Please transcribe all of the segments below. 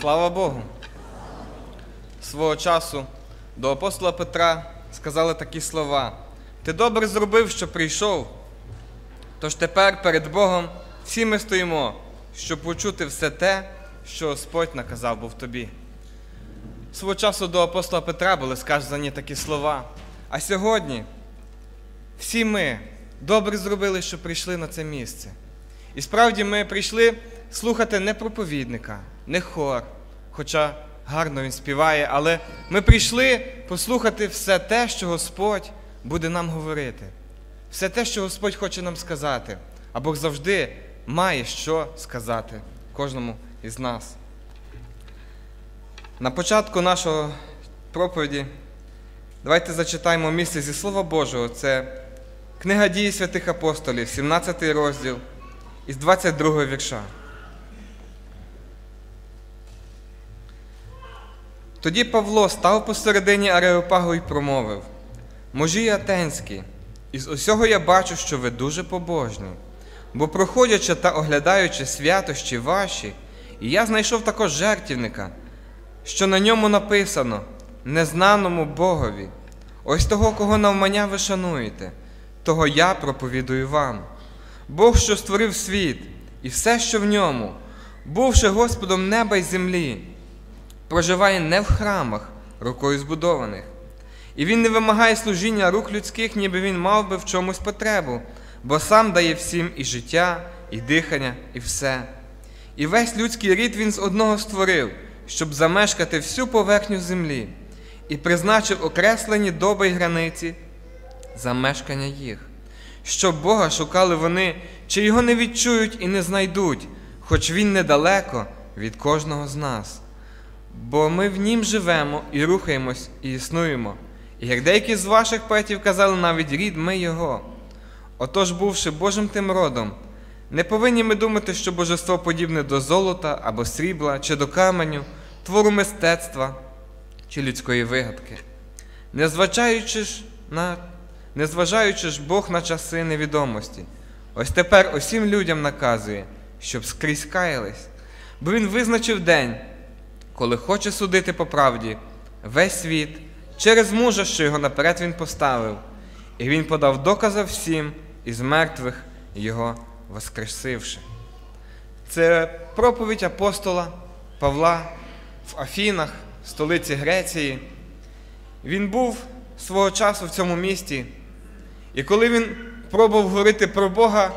Слава Богу! Свого часу до апостола Петра сказали такі слова: Ти добре зробив, що прийшов. Тож тепер перед Богом всі ми стоїмо, щоб почути все те, що Господь наказав був тобі. Свого часу до апостола Петра були сказані такі слова. А сьогодні всі ми добре зробили, що прийшли на це місце. І справді ми прийшли слухати не проповідника, не хор, хоча гарно він співає, але ми прийшли послухати все те, що Господь буде нам говорити, все те, що Господь хоче нам сказати, а Бог завжди має що сказати кожному із нас. На початку нашого проповіді давайте зачитаємо місце зі Слова Божого. Це книга дії святих апостолів, 17 розділ із 22 вірша. Тоді Павло став посередині Ареопагу і промовив: Можі атенські, із усього я бачу, що ви дуже побожні, бо проходячи та оглядаючи святощі ваші, я знайшов також жертівника, що на ньому написано незнаному Богові, ось того, кого навмання ви шануєте, того я проповідую вам. Бог, що створив світ і все, що в ньому, бувши Господом неба й землі, проживає не в храмах, рукою збудованих. І він не вимагає служіння рук людських, ніби він мав би в чомусь потребу, бо сам дає всім і життя, і дихання, і все. І весь людський рід він з одного створив, щоб замешкати всю поверхню землі, і призначив окреслені доби й границі замешкання їх, щоб Бога шукали вони, чи його не відчують і не знайдуть, хоч він недалеко від кожного з нас. Бо ми в нім живемо і рухаємось, і існуємо. І як деякі з ваших поетів казали, навіть рід ми Його. Отож, бувши Божим тим родом, не повинні ми думати, що божество подібне до золота або срібла, чи до каменю, твору мистецтва чи людської вигадки. Незважаючи ж на незважаючи ж Бог на часи невідомості, ось тепер усім людям наказує, щоб скрізь каялись, бо Він визначив день, коли хоче судити по правді весь світ через мужа, що його наперед він поставив, і він подав докази всім із мертвих його воскресивши. Це проповідь апостола Павла в Афінах, столиці Греції. Він був свого часу в цьому місті, і коли він пробував говорити про Бога,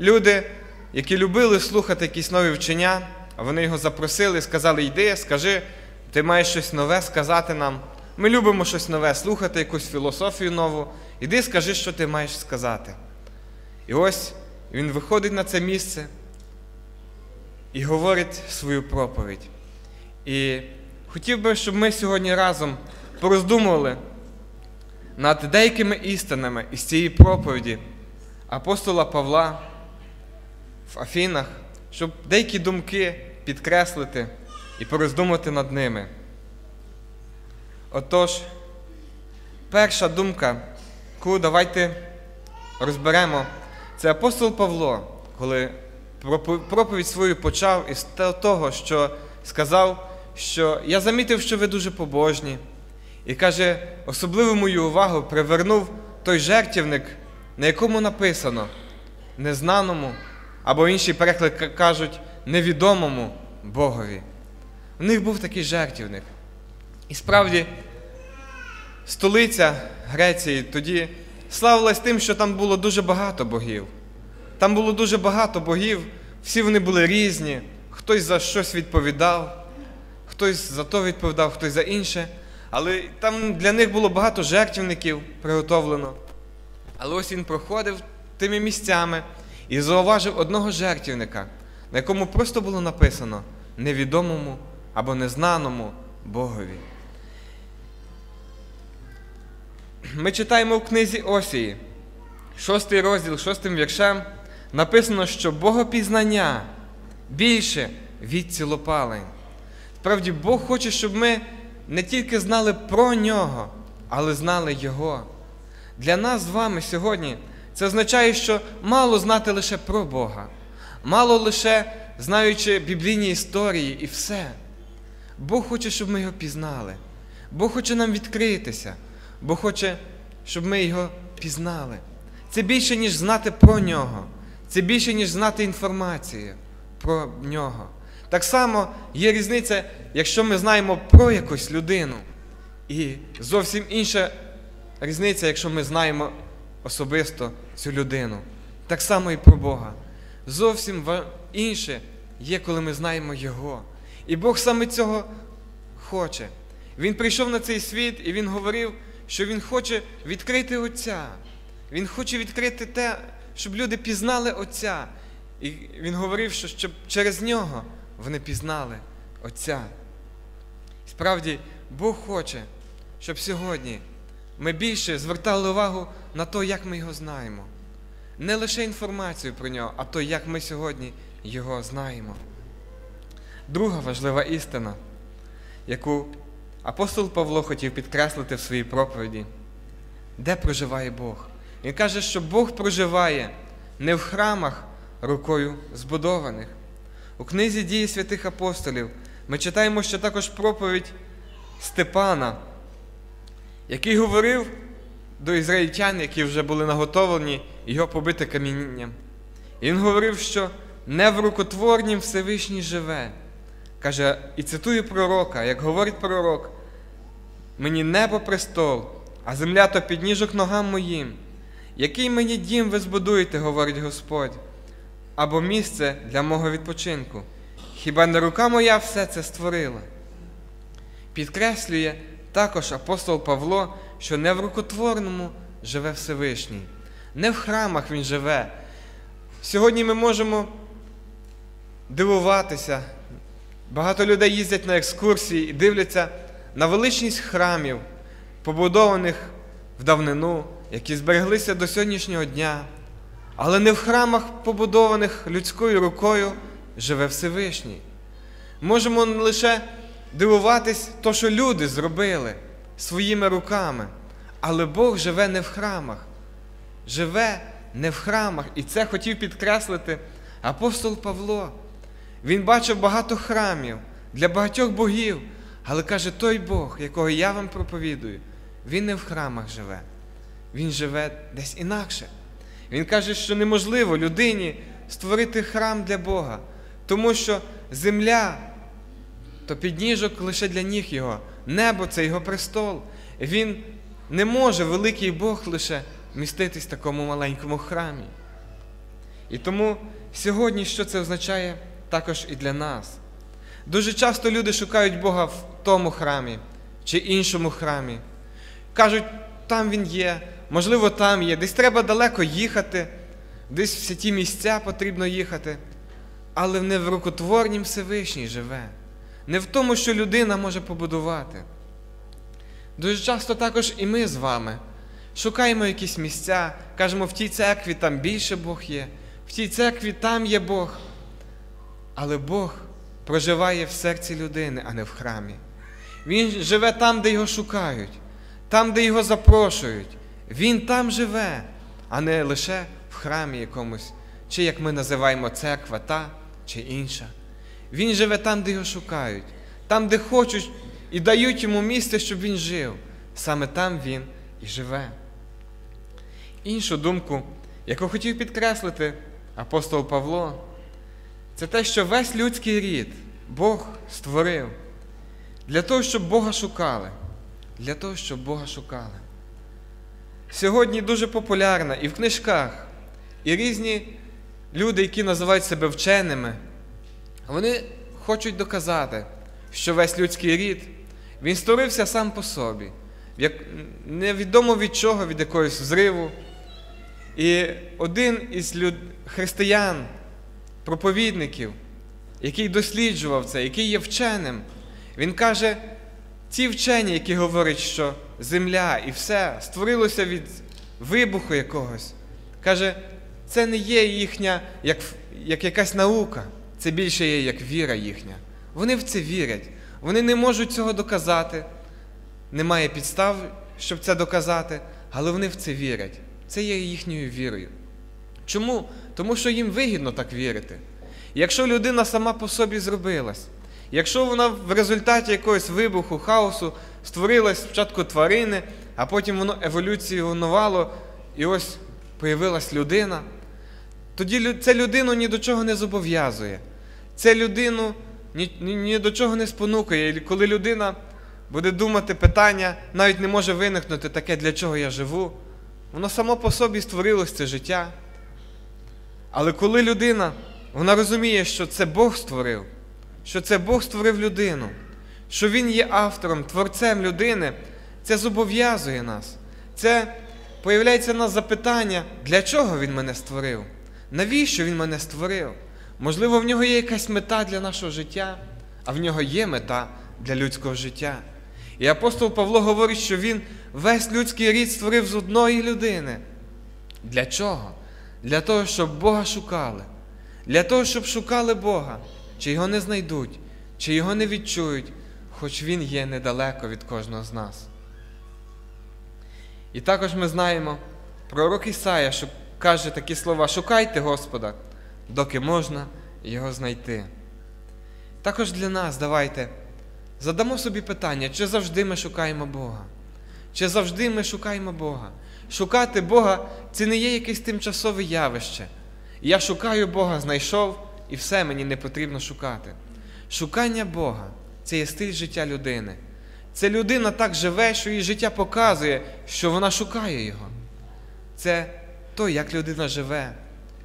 люди, які любили слухати якісь нові вчення, вони його запросили сказали: Йди, скажи, ти маєш щось нове сказати нам. Ми любимо щось нове, слухати якусь філософію нову. Іди, скажи, що ти маєш сказати. І ось він виходить на це місце і говорить свою проповідь. І хотів би, щоб ми сьогодні разом пороздумували над деякими істинами із цієї проповіді апостола Павла в Афінах, щоб деякі думки підкреслити і пороздумати над ними. Отож, перша думка, яку давайте розберемо, це апостол Павло, коли проповідь свою почав із того, що сказав, що я замітив, що ви дуже побожні. І каже, особливу мою увагу привернув той жертівник, на якому написано незнаному, або інші переклади кажуть невідомому Богові. У них був такий жертівник. І справді, столиця Греції тоді славилась тим, що там було дуже багато богів. Там було дуже багато богів, всі вони були різні, хтось за щось відповідав, хтось за то відповідав, хтось за інше. Але там для них було багато жертвівників приготовлено. Але ось він проходив тими місцями і зауважив одного жертвівника, на якому просто було написано невідомому або незнаному Богові. Ми читаємо в книзі Осії, шостий розділ, шостим віршем, написано, що Богопізнання більше від цілопалень. Справді, Бог хоче, щоб ми не тільки знали про нього, але знали Його. Для нас з вами сьогодні це означає, що мало знати лише про Бога, мало лише знаючи біблійні історії і все. Бог хоче, щоб ми його пізнали. Бог хоче нам відкритися, Бог хоче, щоб ми його пізнали. Це більше, ніж знати про нього. Це більше, ніж знати інформацію про нього. Так само є різниця, якщо ми знаємо про якусь людину. І зовсім інша різниця, якщо ми знаємо особисто цю людину. Так само і про Бога. Зовсім інше є, коли ми знаємо Його. І Бог саме цього хоче. Він прийшов на цей світ і Він говорив, що Він хоче відкрити Отця. Він хоче відкрити те, щоб люди пізнали Отця. І Він говорив, що щоб через нього вони пізнали Отця. Справді, Бог хоче, щоб сьогодні ми більше звертали увагу на те, як ми його знаємо. Не лише інформацію про нього, а то, як ми сьогодні його знаємо. Друга важлива істина, яку апостол Павло хотів підкреслити в своїй проповіді, де проживає Бог. Він каже, що Бог проживає не в храмах рукою збудованих. У книзі дії святих апостолів ми читаємо, що також проповідь Степана, який говорив до ізраїльтян, які вже були наготовлені його побити камінням. Він говорив, що не в рукотворнім Всевишній живе. Каже, і цитую пророка, як говорить пророк, мені небо престол, а земля то підніжок ногам моїм. Який мені дім ви збудуєте, говорить Господь, або місце для мого відпочинку? Хіба не рука моя все це створила? Підкреслює також апостол Павло, що не в рукотворному живе Всевишній, не в храмах Він живе. Сьогодні ми можемо дивуватися. Багато людей їздять на екскурсії і дивляться на величність храмів, побудованих в давнину, які збереглися до сьогоднішнього дня. Але не в храмах, побудованих людською рукою, живе Всевишній. Можемо лише дивуватись, то, що люди зробили своїми руками. Але Бог живе не в храмах, живе не в храмах. І це хотів підкреслити апостол Павло. Він бачив багато храмів для багатьох богів, але каже, той Бог, якого я вам проповідую, він не в храмах живе, він живе десь інакше. Він каже, що неможливо людині створити храм для Бога, тому що земля то підніжок лише для ніг Його, небо це Його престол. Він не може великий Бог лише міститись в такому маленькому храмі. І тому сьогодні що це означає також і для нас. Дуже часто люди шукають Бога в тому храмі чи іншому храмі. Кажуть, там Він є, можливо, там є, десь треба далеко їхати, десь в святі місця потрібно їхати, але не в рукотворнім Всевишній живе, не в тому, що людина може побудувати. Дуже часто також і ми з вами шукаємо якісь місця, кажемо, в тій церкві там більше Бог є, в тій церкві там є Бог. Але Бог проживає в серці людини, а не в храмі. Він живе там, де його шукають, там, де його запрошують. Він там живе, а не лише в храмі якомусь, чи як ми називаємо церква та чи інша. Він живе там, де його шукають, там, де хочуть і дають йому місце, щоб він жив. Саме там він і живе. Іншу думку, яку хотів підкреслити апостол Павло, це те, що весь людський рід Бог створив для того, щоб Бога шукали. Для того, щоб Бога шукали. Сьогодні дуже популярна і в книжках, і різні люди, які називають себе вченими, вони хочуть доказати, що весь людський рід він створився сам по собі, невідомо від чого, від якогось взриву. І один із люд... християн, проповідників, який досліджував це, який є вченим, він каже, ті вчені, які говорять, що земля і все створилося від вибуху якогось, каже, це не є їхня, як, як якась наука, це більше є як віра їхня. Вони в це вірять. Вони не можуть цього доказати. Немає підстав, щоб це доказати, але вони в це вірять. Це є їхньою вірою. Чому? Тому що їм вигідно так вірити. Якщо людина сама по собі зробилась, Якщо вона в результаті якогось вибуху, хаосу створилась спочатку тварини, а потім воно еволюціонувало, і ось появилась людина, тоді це людину ні до чого не зобов'язує. Це людину ні, ні, ні до чого не спонукає. І коли людина буде думати питання, навіть не може виникнути таке, для чого я живу, воно само по собі створилось це життя. Але коли людина, вона розуміє, що це Бог створив, що це Бог створив людину, що Він є автором, творцем людини, це зобов'язує нас. Це появляється в нас запитання, для чого Він мене створив? Навіщо Він мене створив? Можливо, в нього є якась мета для нашого життя, а в нього є мета для людського життя. І апостол Павло говорить, що він весь людський рід створив з одної людини. Для чого? Для того, щоб Бога шукали, для того, щоб шукали Бога, чи його не знайдуть, чи його не відчують, хоч Він є недалеко від кожного з нас. І також ми знаємо, пророк Ісая, що каже такі слова: шукайте Господа, доки можна його знайти. Також для нас давайте задамо собі питання, чи завжди ми шукаємо Бога? Чи завжди ми шукаємо Бога? Шукати Бога це не є якесь тимчасове явище. Я шукаю Бога, знайшов, і все мені не потрібно шукати. Шукання Бога це є стиль життя людини. Це людина так живе, що її життя показує, що вона шукає Його. Це то, як людина живе.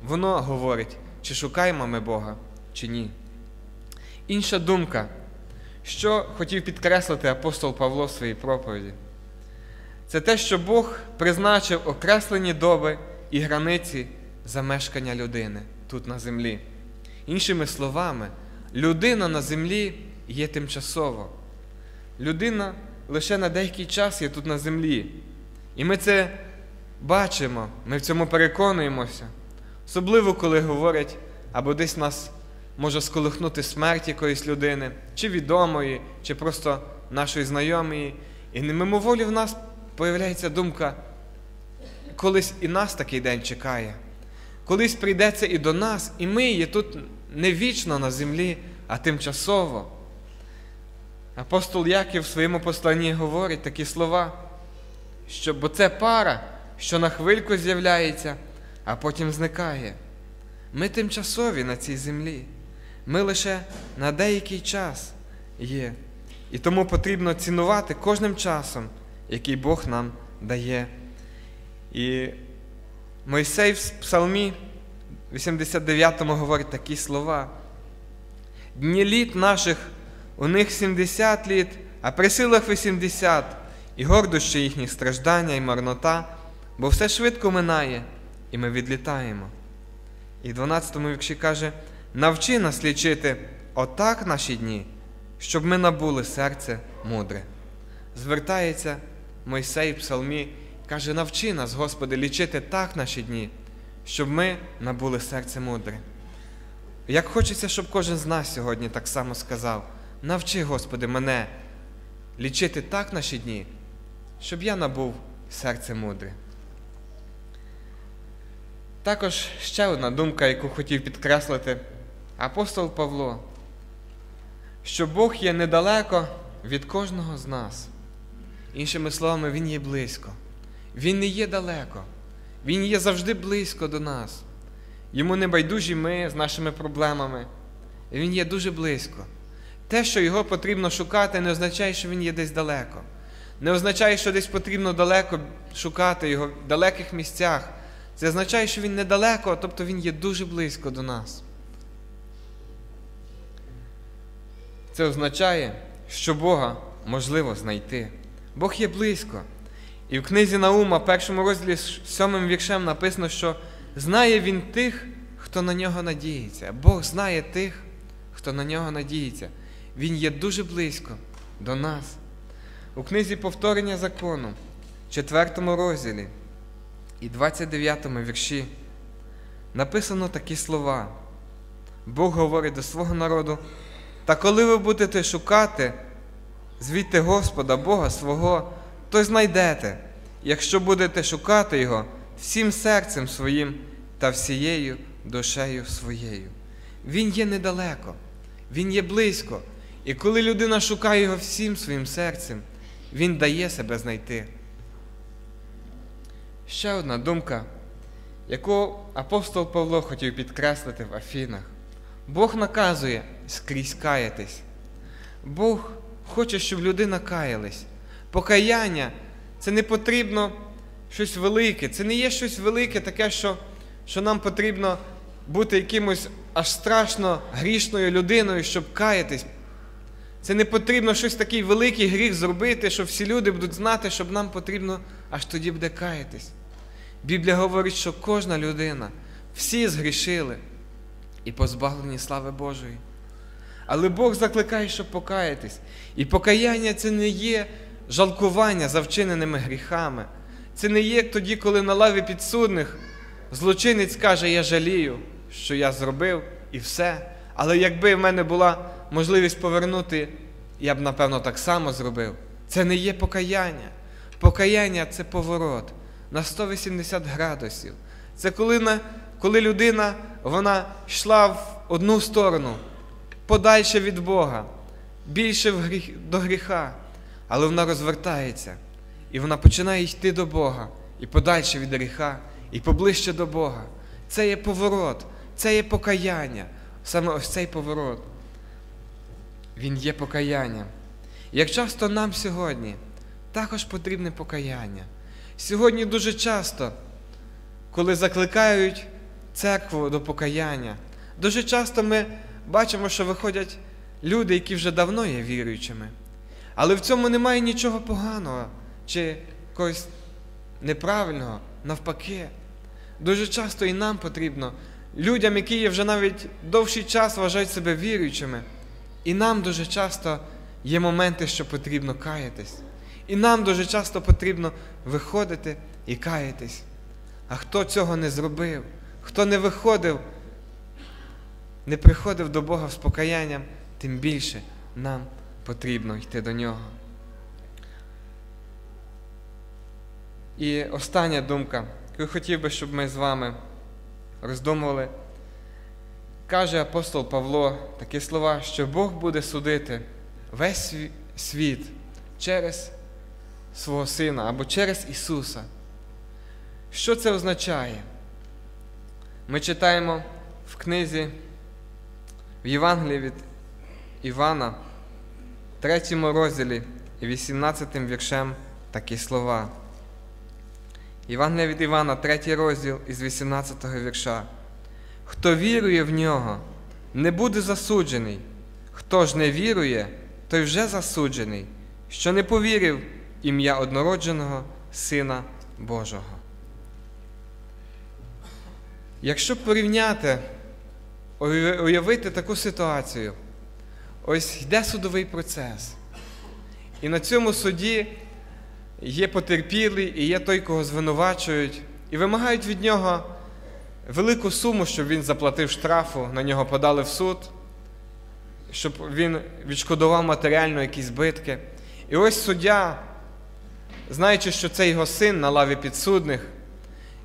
Воно говорить, чи шукаємо ми Бога, чи ні. Інша думка, що хотів підкреслити апостол Павло в своїй проповіді, це те, що Бог призначив окреслені доби і границі замешкання людини тут на землі. Іншими словами, людина на землі є тимчасово. Людина лише на деякий час є тут на землі. І ми це бачимо, ми в цьому переконуємося. Особливо, коли говорять, або десь нас може сколихнути смерть якоїсь людини, чи відомої, чи просто нашої знайомої. І мимоволі в нас появляється думка, колись і нас такий день чекає. Колись прийдеться і до нас, і ми є тут не вічно на землі, а тимчасово. Апостол Яків в своєму посланні говорить такі слова, що бо це пара, що на хвильку з'являється, а потім зникає. Ми тимчасові на цій землі. Ми лише на деякий час є. І тому потрібно цінувати кожним часом, який Бог нам дає. І Мойсей в Псалмі 89-му говорить такі слова. Дні літ наших у них 70 літ, а при силах 80, і гордощі їхніх страждання і марнота, бо все швидко минає, і ми відлітаємо. І в 12 му вірші каже: навчи нас лічити отак наші дні, щоб ми набули серце мудре. Звертається Мойсей в Псалмі, каже: навчи нас, Господи, лічити так наші дні, щоб ми набули серце мудре. Як хочеться, щоб кожен з нас сьогодні так само сказав: навчи, Господи, мене лічити так наші дні, щоб я набув серце мудре. Також ще одна думка, яку хотів підкреслити апостол Павло, що Бог є недалеко від кожного з нас. Іншими словами, Він є близько. Він не є далеко, Він є завжди близько до нас. Йому не байдужі ми з нашими проблемами. Він є дуже близько. Те, що його потрібно шукати, не означає, що він є десь далеко. Не означає, що десь потрібно далеко шукати його в далеких місцях. Це означає, що він недалеко, тобто він є дуже близько до нас. Це означає, що Бога можливо знайти. Бог є близько. І в книзі Наума, першому розділі сьомим віршем написано, що знає він тих, хто на нього надіється. Бог знає тих, хто на нього надіється. Він є дуже близько до нас. У книзі повторення закону, 4 розділі і 29 вірші написано такі слова. Бог говорить до свого народу, та коли ви будете шукати звідти Господа Бога свого, то знайдете, якщо будете шукати Його всім серцем своїм та всією душею своєю. Він є недалеко, Він є близько. І коли людина шукає його всім своїм серцем, він дає себе знайти. Ще одна думка, яку апостол Павло хотів підкреслити в Афінах. Бог наказує скрізь каятись. Бог хоче, щоб людина каялась. Покаяння це не потрібно щось велике, це не є щось велике, таке, що, що нам потрібно бути якимось аж страшно грішною людиною, щоб каятись. Це не потрібно щось такий великий гріх зробити, що всі люди будуть знати, щоб нам потрібно аж тоді буде каятись. Біблія говорить, що кожна людина, всі згрішили і позбавлені слави Божої. Але Бог закликає, щоб покаятись. І покаяння це не є жалкування за вчиненими гріхами. Це не є тоді, коли на лаві підсудних злочинець каже, я жалію, що я зробив і все. Але якби в мене була можливість повернути, я б, напевно, так само зробив. Це не є покаяння. Покаяння це поворот на 180 градусів. Це коли, коли людина вона йшла в одну сторону, подальше від Бога, більше в гріх, до гріха, але вона розвертається і вона починає йти до Бога і подальше від гріха, і поближче до Бога. Це є поворот, це є покаяння. Саме ось цей поворот. Він є покаянням. Як часто нам сьогодні також потрібне покаяння. Сьогодні дуже часто, коли закликають церкву до покаяння, дуже часто ми бачимо, що виходять люди, які вже давно є віруючими. Але в цьому немає нічого поганого чи якогось неправильного, навпаки. Дуже часто і нам потрібно, людям, які є вже навіть довший час вважають себе віруючими, і нам дуже часто є моменти, що потрібно каятись. І нам дуже часто потрібно виходити і каятись. А хто цього не зробив, хто не виходив, не приходив до Бога з покаянням, тим більше нам потрібно йти до нього. І остання думка, яку хотів би, щоб ми з вами роздумували, каже апостол Павло такі слова, що Бог буде судити весь світ через свого Сина або через Ісуса. Що це означає? Ми читаємо в книзі в Євангелії від Івана, 3 розділі і 18 віршем такі слова. Євангелія від Івана, 3 розділ із 18 вірша. Хто вірує в нього, не буде засуджений. Хто ж не вірує, той вже засуджений, що не повірив ім'я однородженого Сина Божого. Якщо порівняти, уявити таку ситуацію, ось йде судовий процес. І на цьому суді є потерпілий і є той, кого звинувачують, і вимагають від нього велику суму, щоб він заплатив штрафу, на нього подали в суд, щоб він відшкодував матеріально якісь збитки. І ось суддя, знаючи, що це його син на лаві підсудних,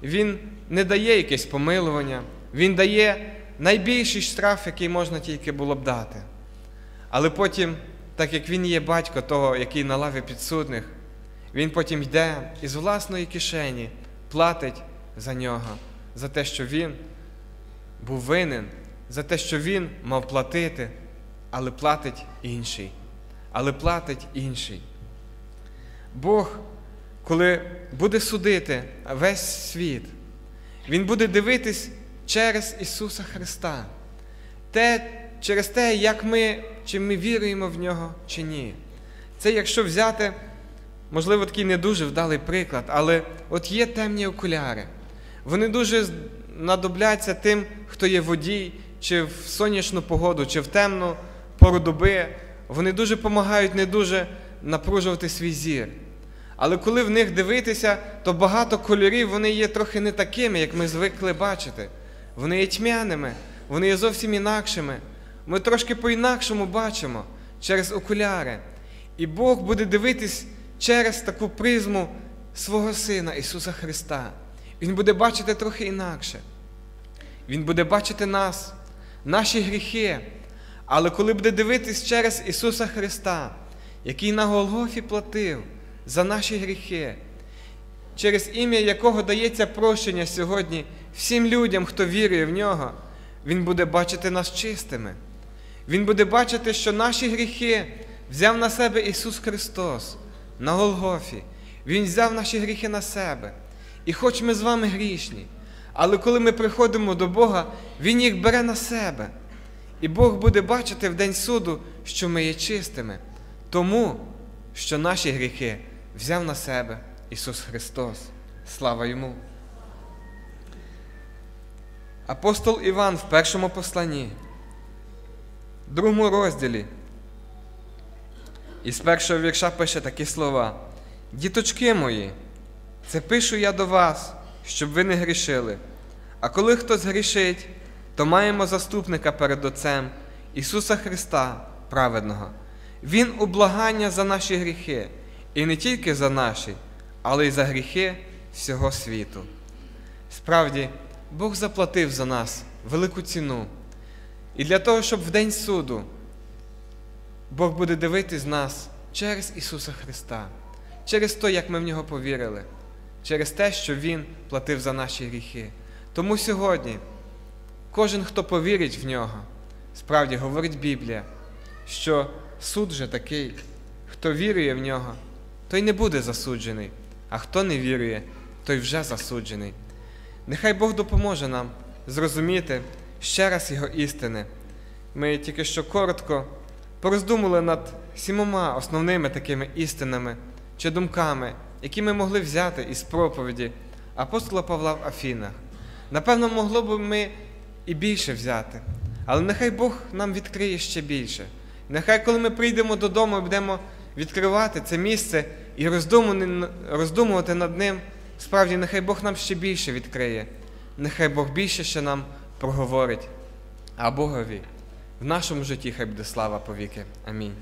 він не дає якесь помилування, він дає найбільший штраф, який можна тільки було б дати. Але потім, так як він є батько того, який на лаві підсудних, він потім йде із власної кишені, платить за нього, за те, що він був винен, за те, що він мав платити, але платить інший. Але платить інший. Бог, коли буде судити весь світ, Він буде дивитись через Ісуса Христа, те, через те, як ми, чи ми віруємо в Нього, чи ні. Це якщо взяти, можливо, такий не дуже вдалий приклад, але от є темні окуляри. Вони дуже надобляться тим, хто є водій, чи в сонячну погоду, чи в темну пору доби. Вони дуже допомагають не дуже напружувати свій зір. Але коли в них дивитися, то багато кольорів вони є трохи не такими, як ми звикли бачити. Вони є тьмяними, вони є зовсім інакшими. Ми трошки по-інакшому бачимо через окуляри. І Бог буде дивитись через таку призму свого Сина Ісуса Христа. Він буде бачити трохи інакше. Він буде бачити нас, наші гріхи. Але коли буде дивитись через Ісуса Христа, який на Голгофі платив за наші гріхи, через ім'я якого дається прощення сьогодні всім людям, хто вірує в нього, Він буде бачити нас чистими. Він буде бачити, що наші гріхи взяв на себе Ісус Христос на Голгофі. Він взяв наші гріхи на себе. І хоч ми з вами грішні, але коли ми приходимо до Бога, Він їх бере на себе. І Бог буде бачити в день суду, що ми є чистими, тому що наші гріхи взяв на себе Ісус Христос. Слава Йому! Апостол Іван в першому посланні, другому розділі, із першого вірша пише такі слова: Діточки мої, це пишу я до вас, щоб ви не грішили. А коли хтось грішить, то маємо заступника перед Отцем Ісуса Христа, праведного. Він ублагання за наші гріхи, і не тільки за наші, але й за гріхи всього світу. Справді, Бог заплатив за нас велику ціну. І для того, щоб в день суду Бог буде дивитись нас через Ісуса Христа, через те, як ми в нього повірили, через те, що Він платив за наші гріхи. Тому сьогодні кожен, хто повірить в нього, справді говорить Біблія, що суд же такий, хто вірує в нього, той не буде засуджений, а хто не вірує, той вже засуджений. Нехай Бог допоможе нам зрозуміти ще раз Його істини. Ми тільки що коротко пороздумали над сімома основними такими істинами чи думками, які ми могли взяти із проповіді апостола Павла в Афінах. Напевно, могло б ми і більше взяти, але нехай Бог нам відкриє ще більше. Нехай, коли ми прийдемо додому і будемо відкривати це місце і роздумувати над ним, справді, нехай Бог нам ще більше відкриє, нехай Бог більше ще нам проговорить, а Богові в нашому житті хай буде слава повіки. Амінь.